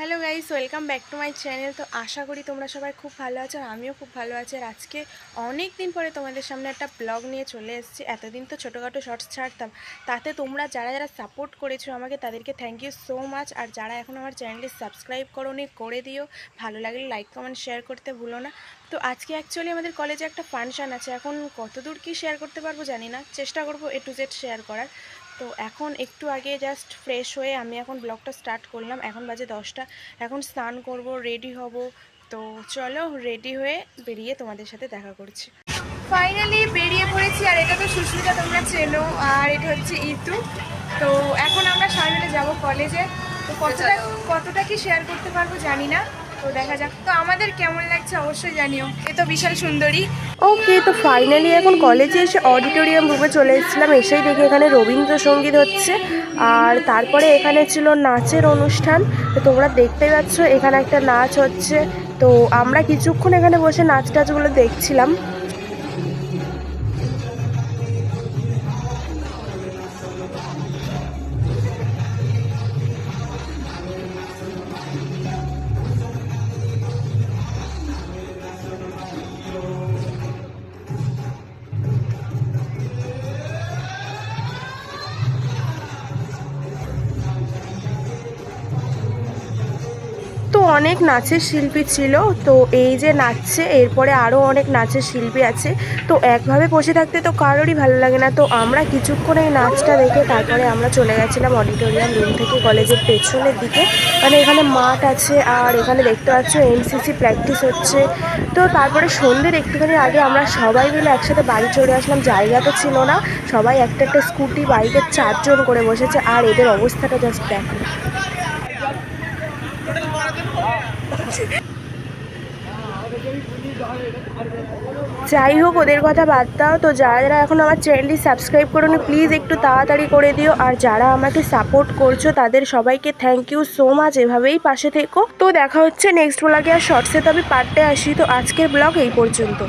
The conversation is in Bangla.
Hello guys welcome back to my channel তো আশা করি তোমরা সবাই খুব ভালো আছো আর আমিও খুব ভালো আছি। আর আজকে অনেক দিন পরে তোমাদের সামনে একটা ব্লগ নিয়ে চলে এসেছি। এতদিন তো ছোটোখাটো শর্টস ছাড়তাম। তাতে তোমরা যারা যারা সাপোর্ট করেছ আমাকে, তাদেরকে থ্যাংক ইউ সো মাচ আর যারা এখন আমার চ্যানেলটি সাবস্ক্রাইব করোনি, করে দিও। ভালো লাগলে লাইক কমেন্ট শেয়ার করতে ভুলো না। তো আজকে অ্যাকচুয়ালি আমাদের কলেজে একটা ফাংশান আছে। এখন কতদূর কি শেয়ার করতে পারব জানি না। চেষ্টা করব এ টু জেড শেয়ার করার। তো এখন একটু আগে জাস্ট ফ্রেশ হয়ে আমি এখন ব্লগটা স্টার্ট করলাম। এখন বাজে দশটা। এখন স্নান করব রেডি হব। তো চলো রেডি হয়ে বেরিয়ে তোমাদের সাথে দেখা করছি। ফাইনালি বেরিয়ে পড়েছি, আর এটা তো সুস্মিতা, তোমরা চেনো, আর এটা হচ্ছে ইতু। তো এখন আমরা সবাই মিলে যাব কলেজে তো কতটা কতটা কি শেয়ার করতে পারব জানি না। তো দেখা যাক। তো আমাদের কেমন লাগছে অবশ্যই জানিও। এ তো বিশাল সুন্দরী। ওকে, তো ফাইনালি এখন কলেজে এসে অডিটোরিয়াম রুমে চলে এসেছিলাম, এসেই দেখি এখানে রবীন্দ্রসঙ্গীত হচ্ছে। আর তারপরে এখানে ছিল নাচের অনুষ্ঠান, তো তোমরা দেখতে পাচ্ছ এখানে একটা নাচ হচ্ছে। তো আমরা কিছুক্ষণ এখানে বসে নাচ টাচগুলো দেখছিলাম। অনেক নাচের শিল্পী ছিল, তো এই যে নাচছে, এরপরে আরও অনেক নাচের শিল্পী আছে, তো একভাবে বসে থাকতে তো কারোরই ভালো লাগে না। তো আমরা কিছুক্ষণ এই নাচটা দেখে তারপরে আমরা চলে গেছিলাম অডিটোরিয়াম রুম থেকে কলেজের পেছনের দিকে। মানে এখানে মাঠ আছে, আর এখানে দেখতে পাচ্ছ এনসিসি প্র্যাকটিস হচ্ছে। তো তারপরে সন্ধ্যের একটুখানি আগে আমরা সবাই মিলে একসাথে বাড়ি চলে আসলাম, জায়গা তো ছিল না। সবাই একটা একটা স্কুটি, বাইকের চারজন করে বসেছে, আর এদের অবস্থাটা জাস্ট দেখো। যাই হোক ওদের কথা বাদ দাও। তো যারা যারা এখন আমার চ্যানেলটি সাবস্ক্রাইব করোনি প্লিজ একটু তাড়াতাড়ি করে দিও। আর যারা আমাকে সাপোর্ট করছ, তাদের সবাইকে থ্যাংক ইউ সো মাচ এভাবেই পাশে থেকো। তো দেখা হচ্ছে নেক্সট ব্লগে আর শর্টসে তো আমি পার্টে আসি। তো আজকের ব্লগ এই পর্যন্ত।